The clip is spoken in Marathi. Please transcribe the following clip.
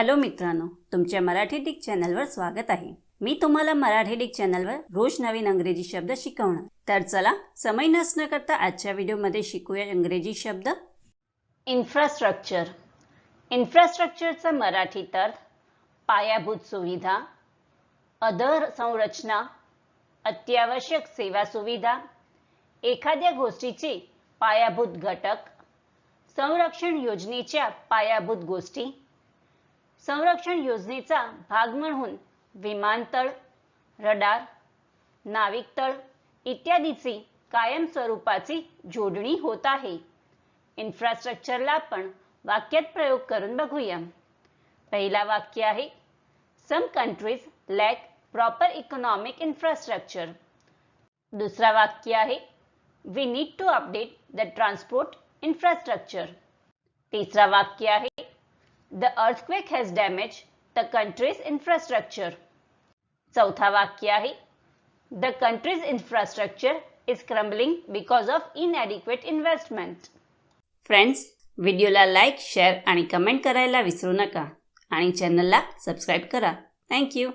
हॅलो मित्रांनो तुमच्या मराठी डिक चॅनलवर स्वागत आहे. मी तुम्हाला मराठी डिक चॅनलवर रोज नवीन अंग्रेजी शब्द शिकवणार. तर चला समय नसणं करता आजच्या व्हिडिओमध्ये शिकूया इंग्रजी शब्द. इन्फ्रास्ट्रक्चर इन्फ्रास्ट्रक्चरचा मराठीत अर्थ पायाभूत सुविधा अधर संरचना अत्यावश्यक सेवा सुविधा एखाद्या गोष्टीचे पायाभूत घटक संरक्षण योजनेच्या पायाभूत गोष्टी संरक्षण योजनेचा भाग म्हणून विमानतळ रडार नाविकतळ इत्यादीची कायमस्वरूपाची जोडणी होत आहे. इन्फ्रास्ट्रक्चरला आपण वाक्यात प्रयोग करून बघूया. पहिला वाक्य आहे some countries lack proper economic infrastructure दुसरा वाक्य आहे we need to update the transport infrastructure तिसरा वाक्य आहे the earthquake has damage the countries infrastructure चौथा वाक्य आहे. The countries infrastructure is crumbling because of inadequate investment friends व्हिडिओला लाईक शेअर आणि कमेंट करायला विसरू नका. आणि चॅनलला सबस्क्राईब करा. थँक्यू